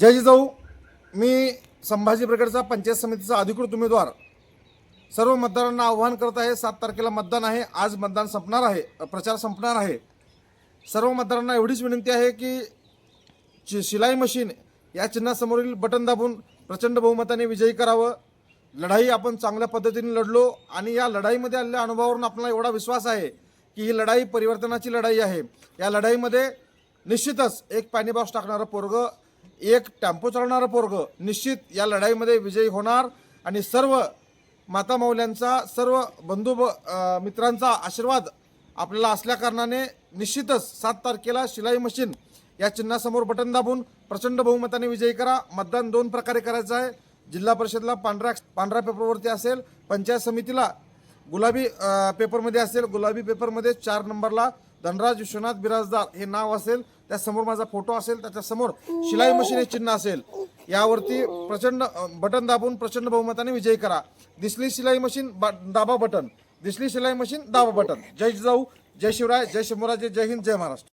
जय जिजाऊ मी संभाजी ब्रिगेडचा पंचायत समितीचा अधिकृत उमेदवार. सर्व मतदारांना आव्हान करत आहे सात तारखेला मतदान आहे आज मतदान संपणार आहे प्रचार संपणार आहे. सर्व मतदारांना एवढीच विनंती आहे की शि- शिलाई मशीन या चिन्हासमोरील बटन दाबून प्रचंड बहुमताने विजयी करावं. लढाई आपण चांगल्या पद्धतीने लढलो आणि या लढाईमध्ये आलेल्या अनुभवावरून आपला एवढा विश्वास आहे की ही लढाई परिवर्तनाची लढाई आहे. या लढाईमध्ये निश्चितच एक पाणी बॉक्स टाकणारं पोरगं एक टेम्पो चालवणारं पोरगं निश्चित या लढाईमध्ये विजयी होणार आणि सर्व मातामौल्यांचा सर्व बंधू ब- मित्रांचा आशीर्वाद आपल्याला असल्याकारणाने निश्चितच सात तारखेला शिलाई मशीन या चिन्हासमोर बटन दाबून प्रचंड बहुमताने विजयी करा. मतदान दोन प्रकारे करायचं आहे. जिल्हा परिषदला पांढऱ्या पांढऱ्या पेपरवरती असेल पंचायत समितीला गुलाबी पेपरमध्ये असेल गुलाबी पेपरमध्ये चार नंबरला धनराज विश्वनाथ बिराजदार हे नाव असेल त्यासमोर माझा फोटो असेल त्याच्यासमोर शिलाई मशीन हे चिन्ह असेल. यावरती प्रचंड बटन दाबून प्रचंड बहुमताने विजयी करा. दिसली शिलाई मशीन बा- दाबा बटन. दिसली शिलाई मशीन दाबा बटन. जय जाऊ जय शिवराय जय शंभूराजे जय हिंद जय महाराष्ट्र.